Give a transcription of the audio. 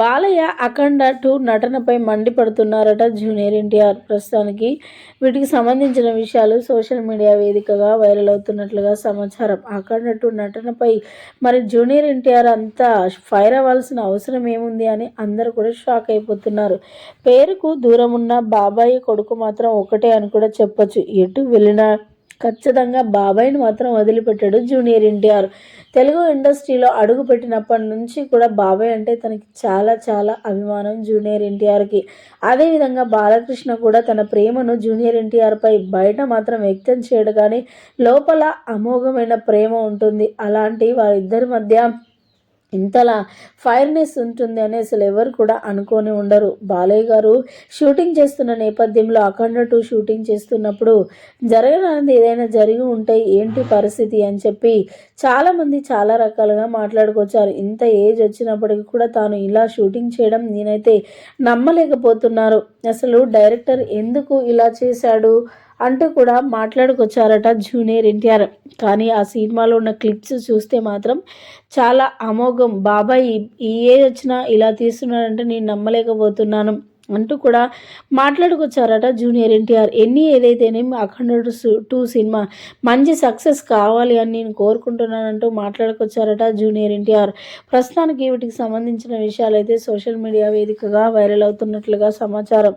Balayya Akhanda two నటనపై మండిపడుతున్నారట junior NTR. ప్రస్తుతానికి వీటికి సంబంధించిన విషయాలు సోషల్ మీడియా వేదికగా వైరల్ అవుతున్నట్లుగా సమాచారం. అఖండ టూ నటనపై మరి జూనియర్ ఎన్టీఆర్ అంతా ఫైర్ అవ్వాల్సిన అవసరం ఏముంది అని అందరూ కూడా షాక్ అయిపోతున్నారు. పేరుకు దూరం ఉన్న బాబాయ్ కొడుకు మాత్రం ఒకటే అని కూడా చెప్పొచ్చు. ఎటు వెళ్ళినా ఖచ్చితంగా బాబాయ్ని మాత్రం వదిలిపెట్టాడు జూనియర్ ఎన్టీఆర్. తెలుగు ఇండస్ట్రీలో అడుగు పెట్టినప్పటి నుంచి కూడా బాబాయ్ అంటే తనకి చాలా చాలా అభిమానం జూనియర్ ఎన్టీఆర్కి. అదేవిధంగా బాలకృష్ణ కూడా తన ప్రేమను జూనియర్ ఎన్టీఆర్పై బయట మాత్రం వ్యక్తం చేయడు కానీ లోపల అమోఘమైన ప్రేమ ఉంటుంది. అలాంటి వారిద్దరి మధ్య ఇంతలా ఫైర్నెస్ ఉంటుంది అని అసలు ఎవరు కూడా అనుకొని ఉండరు. బాలయ్య గారు షూటింగ్ చేస్తున్న నేపథ్యంలో అఖండ టూ షూటింగ్ చేస్తున్నప్పుడు జరగడానికి ఏదైనా జరిగి ఉంటే ఏంటి పరిస్థితి అని చెప్పి చాలామంది చాలా రకాలుగా మాట్లాడుకొచ్చారు. ఇంత ఏజ్ వచ్చినప్పటికీ కూడా తాను ఇలా షూటింగ్ చేయడం నేనైతే నమ్మలేకపోతున్నారు. అసలు డైరెక్టర్ ఎందుకు ఇలా చేశాడు? అంటూ కూడా మాట్లాడుకొచ్చారట జూనియర్ ఎన్టీఆర్. కానీ ఆ సినిమాలో ఉన్న క్లిప్స్ చూస్తే మాత్రం చాలా అమోఘం. బాబాయ్ ఈ వచ్చినా ఇలా తీస్తున్నాడంటే నేను నమ్మలేకపోతున్నాను అంటూ కూడా మాట్లాడుకొచ్చారట జూనియర్ ఎన్టీఆర్. ఎన్ని ఏదైతేనేమి అఖండ టూ సినిమా మంచి సక్సెస్ కావాలి అని నేను కోరుకుంటున్నానంటూ మాట్లాడుకొచ్చారట జూనియర్ ఎన్టీఆర్. ప్రస్తుతానికి వీటికి సంబంధించిన విషయాలు అయితే సోషల్ మీడియా వేదికగా వైరల్ అవుతున్నట్లుగా సమాచారం.